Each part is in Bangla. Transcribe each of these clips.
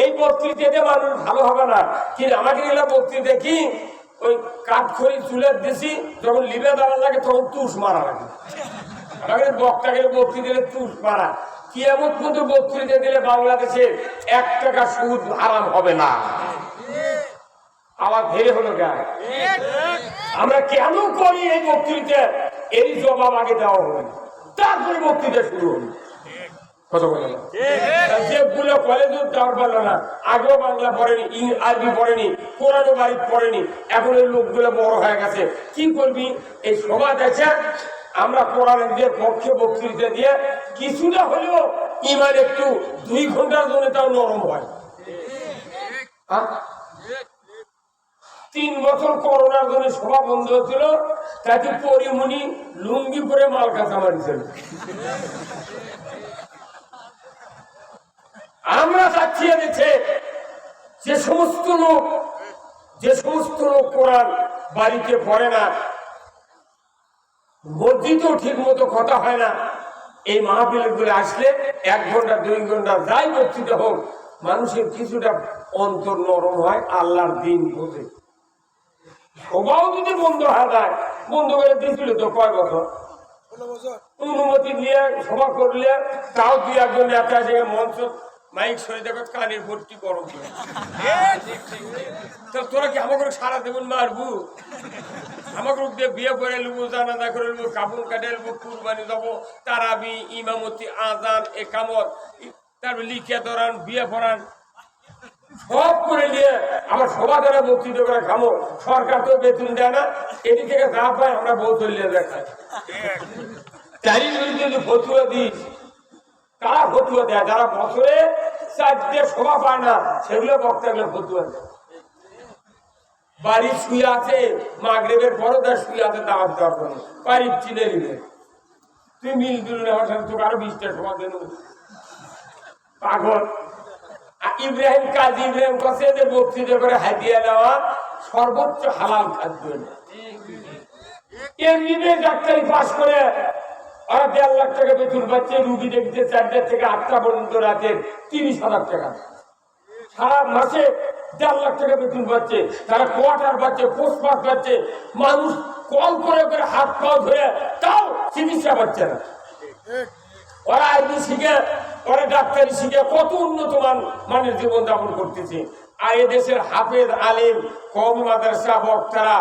এই বক্তৃতাতে মানুষ ভালো হবে না। কিন্তু আমাকে গেলে বক্তৃতা কি? ওই কাঠ খড়ি চুলে দিছি, যখন লিবে দেওয়ার লাগে তখন তুষ মারা লাগে। আমাকে বক্তা গেলে বক্তৃতা দিলে তুষ মারা। কি এমন কিন্তু বক্তৃতা দিলে বাংলাদেশে এক টাকা সুদ আরাম হবে না। আবার ধীরে হলো গায়ে আমরা কেন করি এই বক্তৃতা? এই জবাব আগে দেওয়া হবে। তারপরে বক্তৃতা শুরু হবে। আগেও বাংলা পড়েনি এখন এই লোকগুলো বড় হয়ে গেছে। কি করবি? এই আমরা কোরআনের পক্ষে বক্তৃতা দিয়ে কিছুটা হলেও ইমান একটু দুই ঘণ্টার জন্য তাও নরম হয়? তিন বছর করোনার জন্য সভা বন্ধ হচ্ছিল, তাতে পরিমণি লুঙ্গি পরে মাল কাঁচা মারিছিল আমরা চাচ্ছি দিচ্ছে যে সমস্ত লোক যে সমস্ত লোক কোরআন বাড়িতে পড়ে না মসজিদেও ঠিক মতো কথা হয় না। এই মাহফিলগুলো আসলে এক ঘণ্টা দুই ঘণ্টা যাই বক্তৃতা হোক মানুষের কিছুটা অন্তর নরম হয় আল্লাহর দিন বোঝে। সবাও যদি বন্ধ হয়ে যায় বন্ধ করে দিয়েছিল তো কয় বছর? অনুমতি নিয়ে সভা করলে তাও দুই একজন নেতা এসে মঞ্চ মাইক সরে দেখো কানের ভর্তি গরম তো তোরা কি আমাকে সারা দেবেন মারবু? আমাকে দিয়ে বিয়ে করে নেব জানাজা করে নেব কাপড় কাটে নেব কুরবানি দেবো তারাবি ইমামতি আজান একামত তারপর লিখে ধরান বিয়ে পড়ান। সব করে নিয়ে আবার সভা দ্বারা বক্তৃতা করে খামো। সরকার তো বেতন দেয় না। এদিক থেকে যা পায় আমরা বউ চলিয়ে দেখাই। চারি যদি ফতুয়া দিস কারা ফতুয়া দেয়? যারা বছরে চারটে সভা পায় না, সেগুলো বাড়ি শুয়ে আছে, মাগরেবের দেশ শুয়ে আছে দাওয়াত দেওয়ার জন্য বাড়ির চিনে নিবে। তুই মিল দিল না সাথে তোকে আরও বিশটা সভা দেন পাগল। ইব্রাহিম কাজী ইব্রাহিম কাছে যে বক্তৃতা করে হাতিয়ে নেওয়া সর্বোচ্চ হালাল খাদ্য। এমনিতে ডাক্তারি পাশ করে ওরা দেড় লাখ টাকা বেতন পাচ্ছে, রুগী দেখতে চারটে থেকে আটটা পর্যন্ত রাতে তিরিশ হাজার টাকা। সারা মাসে দেড় লাখ টাকা বেতন পাচ্ছে, তারা কোয়ার্টার পাচ্ছে পোস্ট মাস পাচ্ছে, মানুষ কল করে করে হাত পাও ধরে তাও চিকিৎসা পাচ্ছে না। ওরা আইনি শিখে, ওরা ডাক্তারি শিখে, কত উন্নত মান মানের জীবন যাপন করতেছে। আর এদেশের হাফেজ, আলিম, কম মাদ্রাসা বক্তারা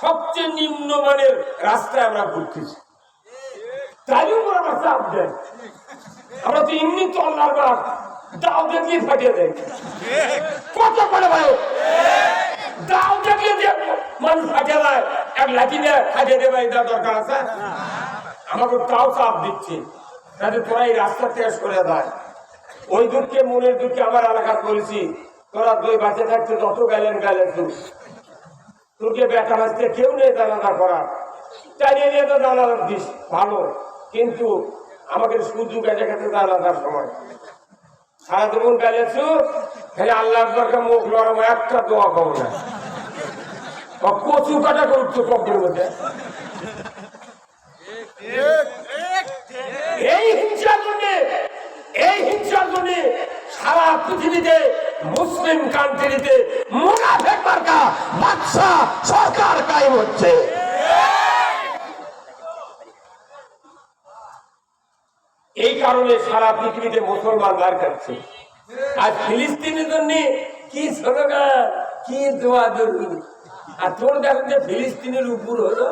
সবচেয়ে নিম্ন মানের রাস্তায় আমরা ঘুরতেছি। তাই উপর আমরা চাপ দেয় আমরা তো এমনি তো আল্লাহর বাস দাও দেখলে ফাটিয়ে দেয় কত করে ভাই দাও দেখলে যে মানুষ ফাটিয়ে দেয়, এক লাঠি দিয়ে ফাটিয়ে দেবে, এটা দরকার আছে? আমাকে তাও চাপ দিচ্ছে। যাতে তোরা এই রাস্তা থেকে সরে দেয়। ওই দুঃখে, মনের দুঃখে আমার এলাকার বলেছি তোরা দুই বাচ্চা থাকতে যত গেলেন গেলেন তুই। তোকে বেটা বাঁচতে কেউ নেই জানাজা করার। চালিয়ে নিয়ে তো জানাজা দিস। ভালো। কিন্তু আমাকে সুযোগ আছে খেতে জানাজার সময়। সারা জীবন গেলেছু খালি আল্লাহর দরকার মুখ লড়াম একটা দোয়া পাবো না। কচু কাটা করছ কপের মধ্যে। এই হিংসার জন্য, এই হিংসার জন্য সারা পৃথিবীতে, মুসলিম কান্ট্রিতে মুনাফেক মার্কা বাদশা সরকার কায়েম হচ্ছে এই কারণে সারা পৃথিবীতে মুসলমান মার খাচ্ছে। আর ফিলিস্তিনের জন্য কি স্লোগান, কি দোয়া দরুন আর তোর দেখেন যে ফিলিস্তিনের উপর হলো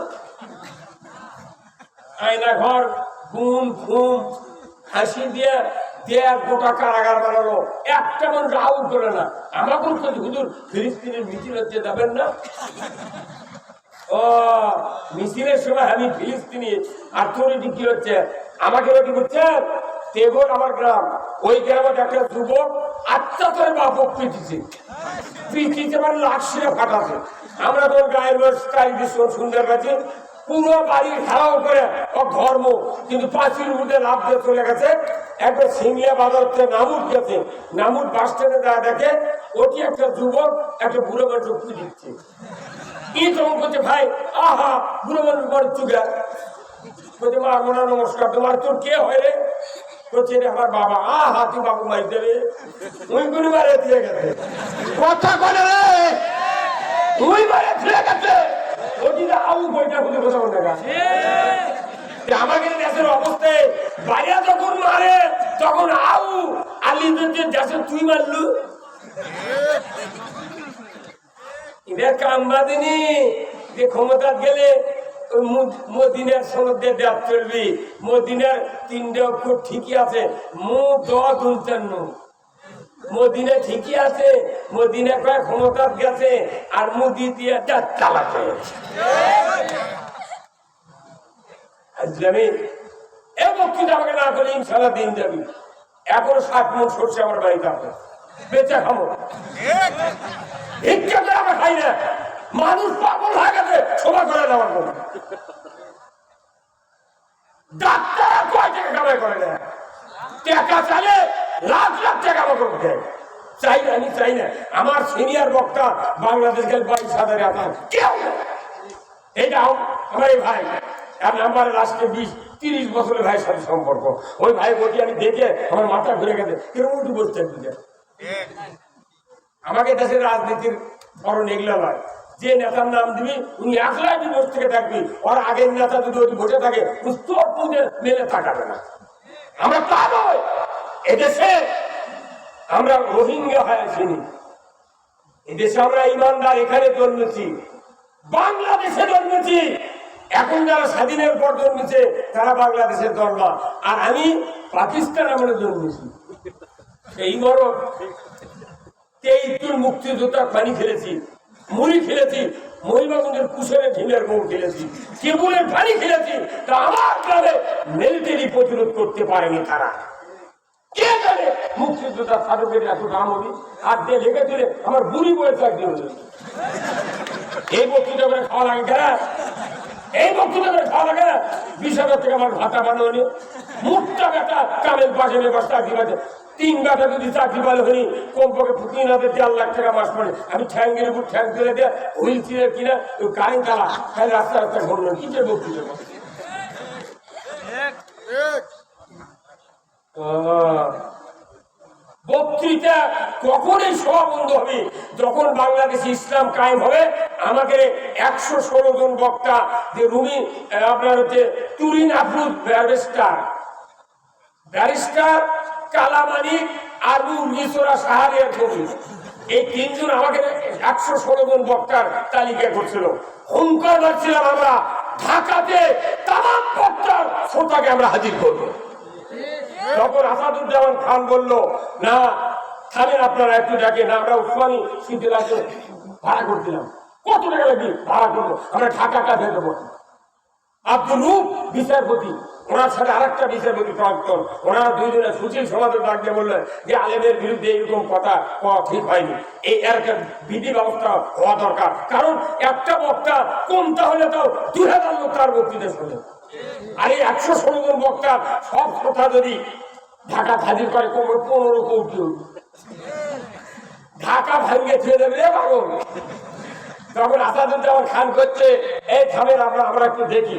আয়না ঘর, ঘুম ঘুম, হাসি দিয়ে, দেয়া গোটা কারাগার বানানো। একটা মানুষ আউট করে না। আমাকে হুজুর, ফিলিস্তিনের মিছিল হচ্ছে, যাবেন না? ও, মিছিলের সময় আমি ফিলিস্তিনি আর তোর এটি কি হচ্ছে? আমাকে কি করছে তেগর আমার গ্রাম, ওই গ্রামে একটা যুবক আত্মা তোর বাপ পিটিছে পিটিছে মানে লাখ শিরে ফাটাছে আমরা তোর গায়ের তাই দৃশ্য সুন্দর কাছে পুরো বাড়ি ঘেরাও করে ও ধর্ম, কিন্তু পাঁচির মধ্যে লাভ দিয়ে চলে গেছে। একবার সিংলিয়া বাজার থেকে নামুট গেছে। নামুট বাস স্ট্যান্ডে যা দেখে, ওটি একটা যুবক একটা বুড়ো মানুষ দিচ্ছে। কি তখন করছে ভাই? আহা বুড়ো মানুষ বড় চুগা। বলছে মা মোনা নমস্কার। তোমার তোর কে হয় রে? করছে রে আমার বাবা। আ হাতি বাবু মারি দেবে। ওই গুলি মারে দিয়ে গেছে। কথা বলে রে। তুই মারে দিয়ে গেছে। ওটি আউ বইটা খুলে কথা বলে আমাকে দেশের অবস্থায় বাইরে যখন মারে তখন আউ আলি যে দেশে তুই মারলু। এদের কাম বাদিনি যে ক্ষমতা গেলে মদিনার সমুদ্রে দেখ চলবি। মদিনার তিনটে অক্ষর ঠিকই আছে, মু, দ দুঞ্চান্ন মদিনা ঠিকই আছে, মদিনা কয় ক্ষমতা গেছে, আর দিয়ে দেখ চালাতে আমি এ বক্তৃতা আমাকে না করে ইনশাল্লাহ দিন যাবি। এখন ষাট মন সরষে আমার বাড়িতে আছে। বেচা খাব। করে আমরা খাই না। মানুষ পাগল হয়ে গেছে সভা করে দেওয়ার জন্য ডাক্তার কয় টাকা কামাই করে না? টাকা চালে লাখ লাখ টাকা আমাকে দেয় চাই না, আমি চাই না। আমার সিনিয়র বক্তা বাংলাদেশ গেল বাইশ হাজার আতার কেউ না। এটা আমার এই ভাই আমি আমার লাস্টে বিশ, তিরিশ বছরের ভাইয়ের সাথে সম্পর্ক। ওই ভাই বলছি আমি দেখে আমার মাথা ঘুরে গেছে। কীরকম উঠে বসতে আমাকে দেশের রাজনীতির ধরন এগুলো নয়। যে নেতার নাম দিবি, উনি একলাই বিপদ থেকে থাকবি। ওর আগের নেতা যদি ওই বসে থাকে মুখে মেলে তাকাবে না। আমরা তা নয়। এদেশে আমরা রোহিঙ্গা হয়ে আসিনি এদেশে আমরা ইমানদার, এখানে জন্মেছি। বাংলাদেশে জন্মেছি। এখন যারা স্বাধীনের পর জন্মেছে, তারা বাংলাদেশের দরবার। আর আমি পাকিস্তান আমরা জন্মেছি। এই বড় তেইশ জন মুক্তিযোদ্ধা পানি খেলেছি মুড়ি খেলেছি মহিমাগঞ্জের কুশলের ঢিলের গৌড় খেলেছি কেবলের পানি খেলেছি তা আমার গ্রামে মিলিটারি প্রতিরোধ করতে পারেনি তারা। মুক্তিযোদ্ধা এত বুড়ি এই খাওয়া লাগে এই খাওয়া লাগে? টাকা আমার বানানো কামের পাশে নেবার চাকরি পাচ্ছে তিন বেটা যদি চাকরি পালে হনি কমপক্ষে তিন হাজার দেড় লাখ টাকা মাস পড়ে। আমি ঠ্যাঙ্গের উপর ঠ্যাং তুলে দিয়ে হুইল চেয়ার কিনা ওই কারেন্ট চালা। খালি রাস্তা রাস্তা ঘুরলেন কি যে করে? বক্তৃতা কখনই সভা বন্ধ হবে। যখন বাংলাদেশে ইসলাম কায়েম হবে আমাকে একশো ষোলো জন বক্তা যে রুমি আপনার হচ্ছে তুরিন আফরুদ ব্যারিস্টার। ব্যারিস্টার কালামানিক আবু মিসরা সাহারিয়ার কবি। এই তিনজন আমাকে একশো ষোলো জন বক্তার তালিকা করছিল। হুঙ্কার মারছিলাম আমরা। ঢাকাতে তাম বক্তার শ্রোতাকে আমরা হাজির করব। তখন আসাদুজ্জামান খান বলল, না, থামেন আপনারা, একটু না আমরা উসমানী ভাড়া করছিলাম। কত টাকা লাগবে? ভাড়া করব। আমরা ঢাকা কাজে দেবো। আব্দুল রূপ বিচারপতি। ওনার সাথে আরেকটা বিচারপতি প্রাক্তন ওনারা দুইজনে সুশীল সমাজের ডাক বললেন যে আলেমের বিরুদ্ধে এরকম কথা কওয়া ঠিক হয়নি। এই একটা বিধি ব্যবস্থা হওয়া দরকার। কারণ একটা বক্তা কমতা হলে তাও দুই হাজার লোক তার বক্তৃতা শোনে। আর এই একশো ষোলো জন বক্তা, সব কথা যদি ঢাকা হাজির করে কমে পনেরো কোটি। ঢাকা ভাঙ্গে ছেড়ে দেবে রে পাগল। তখন আসাদুজ্জামান খান করছে, এই থামেন, আমরা আমরা একটু দেখি।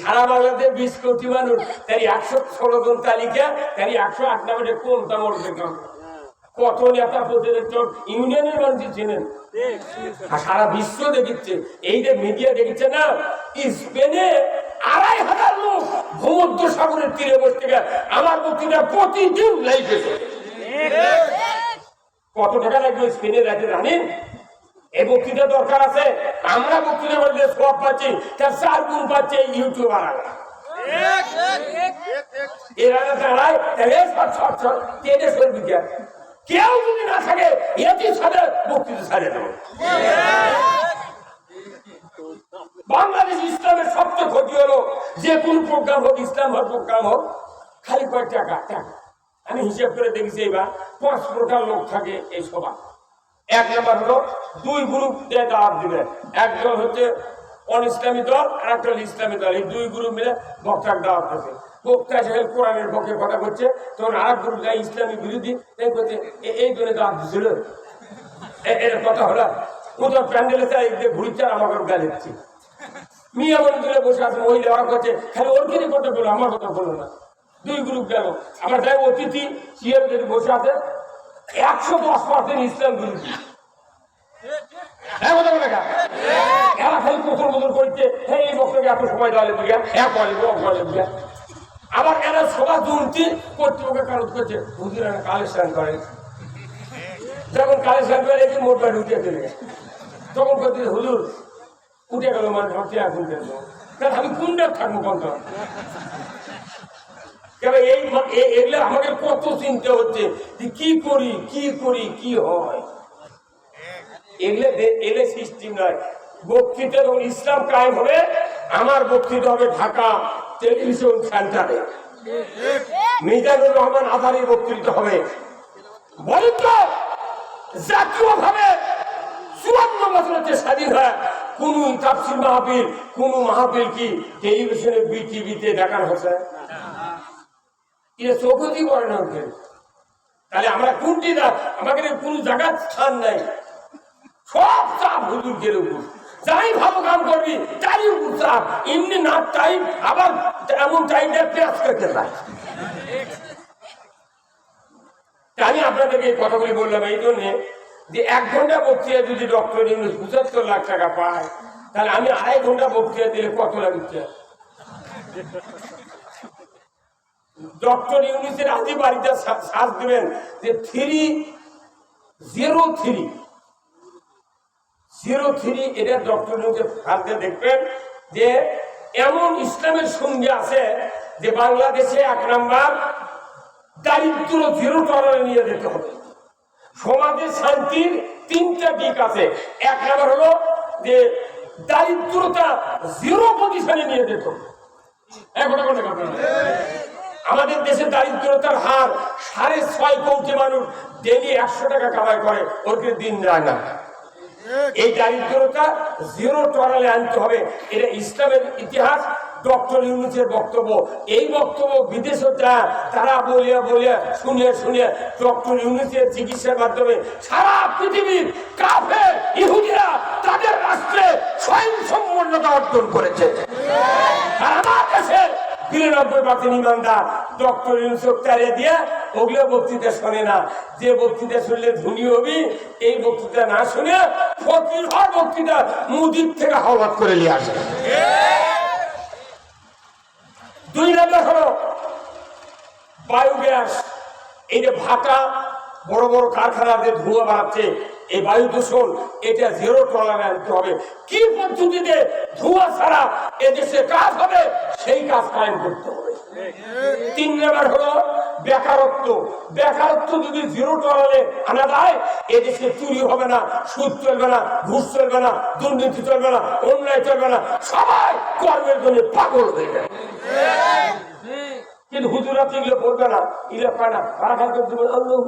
সারা বাংলাদেশ বিশ কোটি মানুষ, তাই একশো ষোলো জন তালিকা, তাই একশো আট নামে কোন? তামর কত নেতা প্রতিনিধিত্ব ইউনিয়নের মানুষ ছিলেন সারা বিশ্ব দেখিচ্ছে এই যে মিডিয়া দেখছে না, স্পেনে আড়াই হাজার লোক ভূমধ্য সাগরের তীরে বসে থেকে আমার বক্তৃতা প্রতিদিন লাইফে কত টাকা লাগবে স্পেনের রাজ্যে জানেন এই বক্তৃতা দরকার আছে। আমরা সব বাংলাদেশ ইসলামের সবচেয়ে ক্ষতি হলো, যে কোন প্রোগ্রাম হোক, ইসলাম হোক প্রোগ্রাম হোক, খালি কয়েক টাকা টাকা। আমি হিসেব করে দেখেছি এবার পাঁচ প্রকার লোক থাকে এই সভা এক নম্বর হলো দুই গ্রুপ দিয়ে দাওয়াত দিবে। একজন হচ্ছে অন ইসলামী দল আর একটা ইসলামী দল। এই দুই গ্রুপ মিলে বক্তার দাওয়াত দিচ্ছে বক্তা সাহেব কোরআনের পক্ষে কথা বলছে, তখন আর এক গ্রুপ যায় ইসলামী বিরোধী করছে এ- এই জন্য দাওয়াত দিছিল? এর কথা হলো, কোথাও প্যান্ডেলে যে ঘুরছে আমাকে গালি দিচ্ছে। মিয়া বলে তুলে বসে আছে, মহিলা ওরা করছে খালি ওর কিনে কথা বলো আমার কথা বলো না। দুই গ্রুপ গেল। আবার যাই অতিথি, সিএম যদি বসে আছে একশো দশ পার্সেন্ট ইসলাম বিরোধী। হ্যাঁ। এরা এই বক্তব্যে এত সময় দেওয়া লেগে গিয়া। হ্যাঁ বলে গো বলে গিয়া। আবার এরা সভা দুর্নীতি কর্তৃপক্ষের কারণ করছে হুজুরা কালেকশন করে। যখন কালেকশন মোট বাড়ি উঠে চলে গেছে। তখন করতে হুজুর উঠে গেল মানে এখন আমি কোনটা? থাকব কত এগুলো আমাকে কত চিন্তা হচ্ছে যে কি করি কি করি, কি হয়? এগুলো সিস্টেম নয় বক্তৃতা ইসলাম হবে, আমার বক্তৃতা হবে ঢাকা টেলিভিশন সেন্টারে। মিজানুর রহমান আধারি বক্তৃতা হবে। জাতীয় ভাবে চুয়ান্ন বছরের যে স্বাধীন হয়, কোন তাফসির মাহফিল, কোন মাহফিল কি টেলিভিশনে, বিটিভিতে দেখানো হচ্ছে এটা করে না ওকে তাহলে আমরা কোনটি না আমাদের কোনো জায়গার স্থান নাই। সব চাপ হুজুরদের উপর। যাই ভালো কাম করবি তাই উপর চাপ। এমনি না টাইম আবার এমন টাইমটা পেঁয়াজ করতে চাই আমি আপনাদেরকে এই কথাগুলি বললাম এই জন্যে যে এক ঘণ্টা বক্তৃতা যদি ডক্টর ইউনুস পঁচাত্তর লাখ টাকা পায়, তাহলে আমি আড়াই ঘণ্টা বক্তৃতা দিলে কত লাগছে ডক্টর ইউনুসের আদি বাড়িতে সার্চ দেবেন যে three, zero three zero three এটা ডক্টর ইউনুসের সার্চে দেখবেন যে এমন ইসলামের সঙ্গে আছে যে বাংলাদেশে এক নাম্বার দারিদ্র জিরো টলারে নিয়ে যেতে হবে। সমাজে শান্তির তিনটা দিক আছে। এক নাম্বার হলো যে দারিদ্রতা জিরো পজিশনে নিয়ে যেত হবে। এখন এখন আমাদের দেশে দারিদ্রতার হার সাড়ে ছয় কোটি মানুষ ডেলি একশো টাকা কামাই করে, ওকে দিন যায় না। এই দারিদ্রতা জিরো টলারে আনতে হবে। এটা ইসলামের ইতিহাস, ডক্টর ইউনুসের বক্তব্য। এই বক্তব্য বিদেশে যা তারা বলিয়া বলিয়া শুনিয়া শুনিয়া ডক্টর ইউনুসের চিকিৎসার মাধ্যমে সারা পৃথিবীর কাফে ইহুদিরা তাদের রাষ্ট্রে স্বয়ং সম্পন্নতা অর্জন করেছে। আমার দেশে বিরানব্বই পার্সেন্ট ইমানদার, ডক্টর ইউসুফ দিয়ে ওগুলো বক্তৃতা শোনে না। যে বক্তৃতা শুনলে ধনী হবি, এই বক্তৃতা না শুনে ফকির হয় বক্তৃতা মুদির থেকে হওয়াত করে নিয়ে আসে। দুই নম্বর হলো বায়োগ্যাস, এই যে ভাটা বড় বড় কারখানাতে ধোঁয়া বাড়াচ্ছে, এই বায়ু দূষণ, এটা জিরো টলারেন্স হবে। কি পদ্ধতিতে ধোঁয়া ছাড়া এদেশে কাজ হবে, সেই কাজ কায়েম করতে হবে। তিন নম্বর হলো বেকারত্ব। বেকারত্ব যদি জিরো টলারে আনা যায়, এদেশে চুরি হবে না, সুদ চলবে না, ঘুষ চলবে না, দুর্নীতি চলবে না, অন্যায় চলবে না, সবাই কর্মের জন্য পাগল হয়ে যাবে কিন্তু হুজুরা তো এগুলো পড়বে না, এগুলো পায় না। তারা খালি করতে আল্লাহ।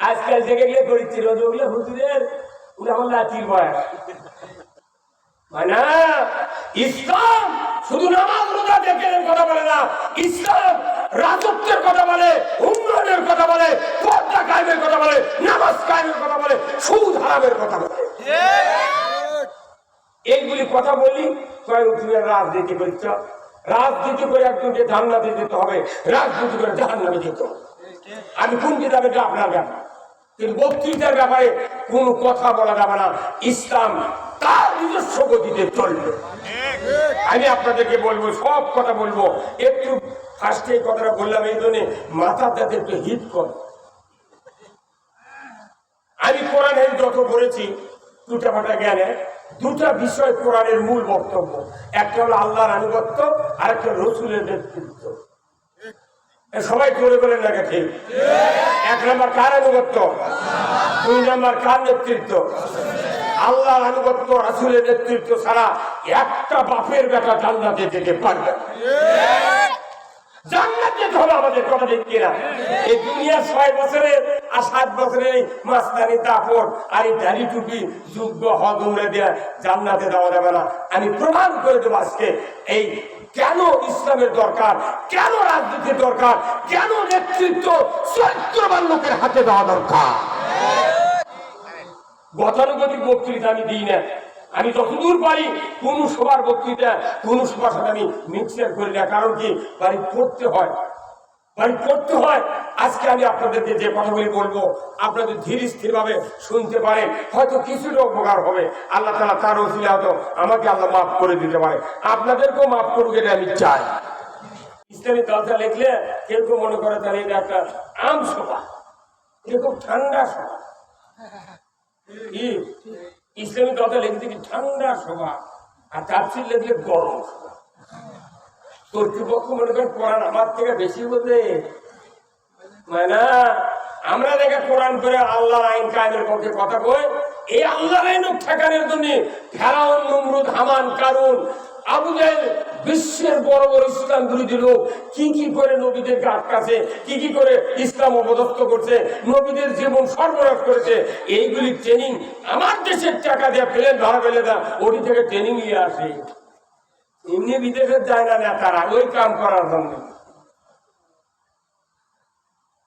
আজকাল গিয়ে করেছিল ওগুলো হুজুরের ওগুলো আমার লাঠির বয়স না ইসলাম নামাজ কথা বলে না, ইসলাম রাজত্বের কথা বলে কথা বলে কথা বলে, নামাজ কথা বলে, সুদ হারামের কথা বলে। এইগুলি কথা তুমি রাজনীতি করছ রাজনীতি করে একজনকে জান্নাতে যেতে হবে, রাজনীতি করে জাহান্নামে যেতে হবে। আমি কোন কিতাবে আপনার ব্যাপার? কিন্তু বক্তৃতার ব্যাপারে কোনো কথা বলা যাবে না। ইসলাম তার নিজস্ব গতিতে চলবে। আমি আপনাদেরকে বলব, সব কথা বলব। একটু ফার্স্টে কথাটা বললাম এই জন্য মাথা যাতে একটু হিট কর। আমি কোরআনের যত পড়েছি দুটা ফাটা জ্ঞানে দুটা বিষয় কোরআনের মূল বক্তব্য। একটা হলো আল্লাহর আনুগত্য আর একটা রসুলের নেতৃত্ব। সবাই করে বলেন না ঠিক? এক নম্বর কার আনুগত্য? দুই নম্বর কার নেতৃত্ব? আল্লাহ আনুগত্য, রাসুলের নেতৃত্ব ছাড়া একটা বাপের বেটা জান্নাতে যেতে পারবে আমাদের কথা ঠিক কিনা? এই দুনিয়া ছয় বছরের আর সাত বছরের এই মাস্তানি তাপর আর এই দাড়ি টুপি যোগ্য হদ উমরে দেয়া জান্নাতে দেওয়া যাবে না। আমি প্রমাণ করে দেবো আজকে এই কেন ইসলামের দরকার, কেন রাজনীতির দরকার, কেন নেতৃত্ব চরিত্রবান লোকের হাতে দেওয়া দরকার? গতানুগতিক বক্তৃতা আমি দিই না। আমি যতদূর পারি কোন সবার বক্তৃতা, কোন সবার সাথে আমি মিক্সার করি না। কারণ কি? বাড়ি পড়তে হয়। বাড়ি পড়তে হয়। আজকে আমি আপনাদেরকে যে কথাগুলি বলব আপনাদের ধীর স্থির ভাবে শুনতে পারেন, হয়তো কিছুটা উপকার হবে। আল্লাহ তালা তার ওসিলে হয়তো আমাকে আল্লাহ মাফ করে দিতে পারে। আপনাদেরকেও মাফ করুক, এটা আমি চাই। ইসলামী দলটা লিখলে কেউ মনে করে, তাহলে এটা একটা আম সভা খুব ঠান্ডা সভা ইসলামী কথা লিখতে কি ঠান্ডা সভা আর তাফসির লিখলে গরম সভা কর্তৃপক্ষ মনে করেন কোরআন আমার থেকে বেশি বোঝে। না? আমরা দেখে কোরআন করে আল্লাহ আইন কায়েমের পক্ষে কথা কই। এই আল্লাহর আইন ঠেকানোর জন্য ফেরাউন, নমরুদ, হামান, কারুন, আবু বিশ্বের বড় বড় ইসলাম বিরোধী লোক কি কি করে নবীদেরকে আটকাছে কি কি করে ইসলাম অপদস্থ করছে, নবীদের জীবন সর্বনাশ করেছে, এইগুলি ট্রেনিং আমার দেশের টাকা দিয়ে প্লেন ধরা ফেলে দেয়, ওটি থেকে ট্রেনিং নিয়ে আসে। এমনি বিদেশে যায় না নেতারা ওই কাম করার জন্য।